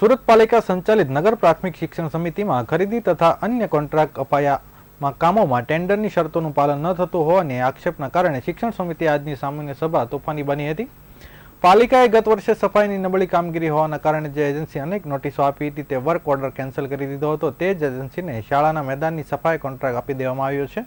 સુરત પાલિકા સંચાલિત નગર પ્રાથમિક શિક્ષણ સમિતિમાં ખરીદી તથા અન્ય કોન્ટ્રાક્ટ અપાયામાં કામોમાં ટેન્ડરની શરતોનું પાલન ન થતું હોવાની આક્ષેપના કારણે શિક્ષણ સમિતિ આજની સામાન્ય સભા તોફાની બની હતી. પાલિકાએ ગત વર્ષે સફાઈની નબળી કામગીરી હોવાના કારણે જે એજન્સી અનેક નોટિસો આપી હતી તે વર્ક ઓર્ડર કેન્સલ કરી દીધો હતો. તે જ એજન્સીને શાળાના મેદાનની સફાઈ કોન્ટ્રાક્ટ આપી દેવામાં આવ્યો છે.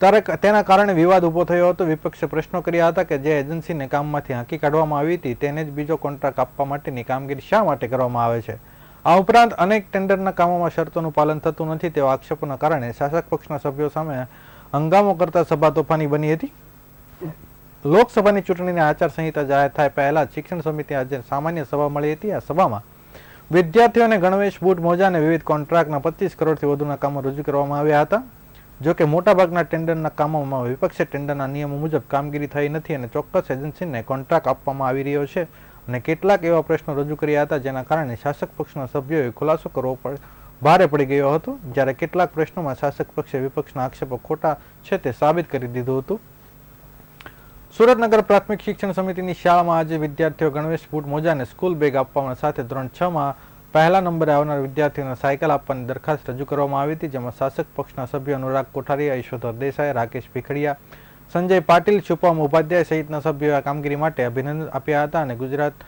ત્યારે તેના કારણે વિવાદ ઊભો થયો હતો. વિપક્ષે પ્રશ્નો કર્યા હતા કે જે એજન્સીને કામમાંથી હાંકી કાઢવામાં આવી હતી, તેને જ બીજો કોન્ટ્રાક્ટ આપવા માટેની કામગીરી શા માટે કરવામાં આવે છે? આ ઉપરાંત અનેક ટેન્ડરના કામોમાં શરતોનું પાલન થતું નથી તેવા આક્ષેપોના કારણે શાસક પક્ષના સભ્યો સામે હંગામો કરતા સભા તોફાની બની હતી. લોકસભાની ચૂંટણીની આચારસંહિતા જાહેર થાય પહેલા શિક્ષણ સમિતિ આજે સામાન્ય સભા મળી હતી. આ સભામાં વિદ્યાર્થીઓને ગણવેશ બૂટ મોજા અને વિવિધ કોન્ટ્રાક્ટના પચીસ કરોડથી વધુના કામો રજૂ કરવામાં આવ્યા હતા. જો કે મોટાભાગના ટેન્ડરના કામોમાં વિપક્ષે ટેન્ડરના નિયમો મુજબ કામગીરી થઈ નથી અને ચોક્કસ એજન્સીને કોન્ટ્રાક્ટ આપવામાં આવી રહ્યો છે અને કેટલાક એવા પ્રશ્નો રજૂ કર્યા હતા જેના કારણે શાસક પક્ષના સભ્યોએ ખુલાસો કરવો પડે, ભારે પડી ગયો હતો. જ્યારે કેટલાક પ્રશ્નોમાં શાસક પક્ષે વિપક્ષના આક્ષેપો ખોટા છે તે સાબિત કરી દીધું હતું. સુરતનગર પ્રાથમિક શિક્ષણ સમિતિની શાળામાં આજે વિદ્યાર્થીઓ ગણવેશ બૂટ મોજાને સ્કૂલ બેગ આપવામાં સાથે ધોરણ છમાં પહેલા નંબરે આવનાર વિદ્યાર્થીઓને સાયકલ આપવાની દરખાસ્ત રજૂ કરવામાં આવી હતી, જેમાં શાસક પક્ષના સભ્યો અનુરાગ કોઠારી યશોધર દેસાઈ, રાકેશ ભીખડિયા, સંજય પાટીલ, શુભમ ઉપાધ્યાય સહિતના સભ્યોએ આ કામગીરી માટે અભિનંદન આપ્યા હતા અને ગુજરાત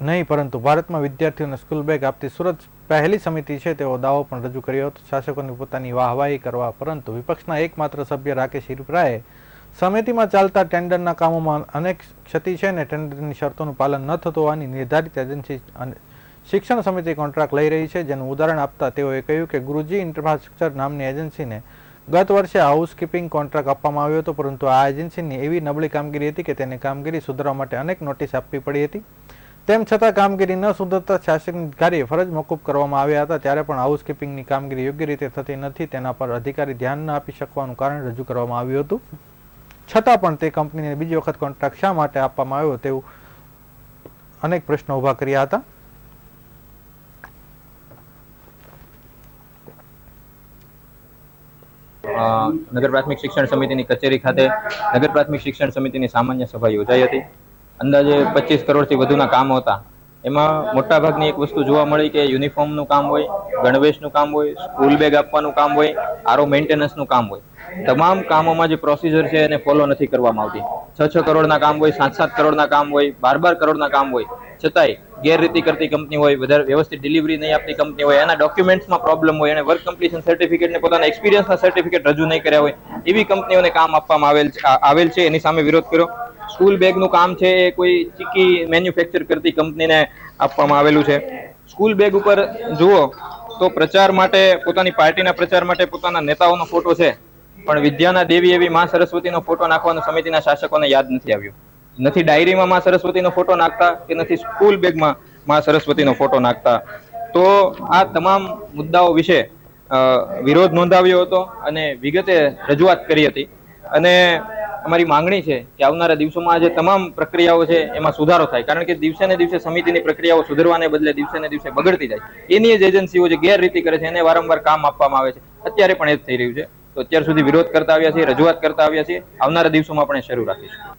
નહીં, પરંતુ ભારતમાં વિદ્યાર્થીઓને સ્કૂલ બેગ આપતી સુરત પહેલી સમિતિ છે, તેવો દાવો પણ રજૂ કર્યો હતો. શાસકોની પોતાની વાહવાહી કરવા, પરંતુ વિપક્ષના એકમાત્ર સભ્ય રાકેશ હિરપરાએ સમિતિમાં ચાલતા ટેન્ડરના કામોમાં અનેક ક્ષતિ છે અને ટેન્ડરની શરતોનું પાલન ન થતું હોવાની નિર્ધારિત એજન્સી અને શિક્ષણ સમિતિ કોન્ટ્રાક્ટ લઈ રહી છે. જેનું ઉદાહરણ આપતા તેઓએ કહ્યું કે ગુરુજી ઇન્ફ્રાસ્ટ્રક્ચર નામની એજન્સીને ગત વર્ષે હાઉસકીપિંગ કોન્ટ્રાક્ટ આપવામાં આવ્યો હતો, પરંતુ આ એજન્સીની એવી નબળી કામગીરી હતી કે તેને કામગીરી સુધારવા માટે અનેક નોટિસ આપવી પડી હતી. તેમ છતાં કામગીરી ન સુધરતા શાસક કાર્ય ફરજ મોકૂફ કરવામાં આવ્યા હતા. ત્યારે પણ હાઉસકીપિંગની કામગીરી યોગ્ય રીતે થતી નથી, તેના પર અધિકારી ધ્યાન ન આપી શકવાનું કારણ રજૂ કરવામાં આવ્યું હતું. છતાં પણ તે કંપનીને બીજી વખત કોન્ટ્રાક્ટ શા માટે આપવામાં આવ્યો તેવું અનેક પ્રશ્નો ઊભા કર્યા હતા. નગર પ્રાથમિક શિક્ષણ સમિતિની કચેરી ખાતે નગર પ્રાથમિક શિક્ષણ સમિતિની સામાન્ય સભા યોજાઈ હતી. અંદાજે પચીસ કરોડથી વધુના કામો હતા. એમાં મોટાભાગની એક વસ્તુ જોવા મળી કે યુનિફોર્મનું કામ હોય, ગણવેશનું કામ હોય, સ્કૂલ બેગ આપવાનું કામ હોય, આરો મેન્ટેનન્સનું કામ હોય. તમામ કામોમાં જે પ્રોસિજર છે એને ફોલો નથી કરવામાં આવતી. છ છ કરોડના કામ હોય સાત સાત કરોડના કામ હોય બાર બાર કરોડના કામ હોય. છતાંય ગેરરીતિ કરતી કંપની હોય, વધારે વ્યવસ્થિત ડિલિવરી નહીં આપતી કંપની હોય, એના ડોક્યુમેન્ટ્સમાં પ્રોબ્લેમ હોય, એને વર્ક કમ્પ્લીશન સર્ટિફિકેટ ને પોતાના એક્સપિરિયન્સના સર્ટિફિકેટ રજૂ નહીં કર્યા હોય, એવી કંપનીઓને કામ આપવામાં આવેલ આવેલ છે. એની સામે વિરોધ કર્યો. સ્કૂલ બેગનું કામ છે એ કોઈ ચીકી મેન્યુફેક્ચર કરતી કંપનીને આપવામાં આવેલું છે. સ્કૂલ બેગ ઉપર જુઓ તો પ્રચાર માટે, પોતાની પાર્ટીના પ્રચાર માટે પોતાના નેતાઓનો ફોટો છે, પણ વિદ્યાના દેવી એવી મા સરસ્વતીનો ફોટો નાખવાનો સમિતિના શાસકોને યાદ નથી આવ્યું. નથી ડાયરીમાં માં સરસ્વતીનો ફોટો નાખતા કે નથી સ્કૂલ બેગમાં માં સરસ્વતીનો ફોટો નાખતા. તો આ તમામ મુદ્દાઓ વિશે વિરોધ નોંધાવ્યો હતો અને વિગતે રજૂઆત કરી હતી. અને અમારી માંગણી છે કે આવનારા દિવસોમાં જે તમામ પ્રક્રિયાઓ છે એમાં સુધારો થાય. કારણ કે દિવસે ને દિવસે સમિતિની પ્રક્રિયાઓ સુધરવાને બદલે દિવસે ને દિવસે બગડતી જાય. એની જ એજન્સીઓ જે ગેરરીતિ કરે છે એને વારંવાર કામ આપવામાં આવે છે. અત્યારે પણ એ જ થઈ રહ્યું છે. તો અત્યાર સુધી વિરોધ કરતા આવ્યા છીએ, રજૂઆત કરતા આવ્યા છીએ. આવનારા દિવસોમાં પણ એ શરૂ રાખીશું.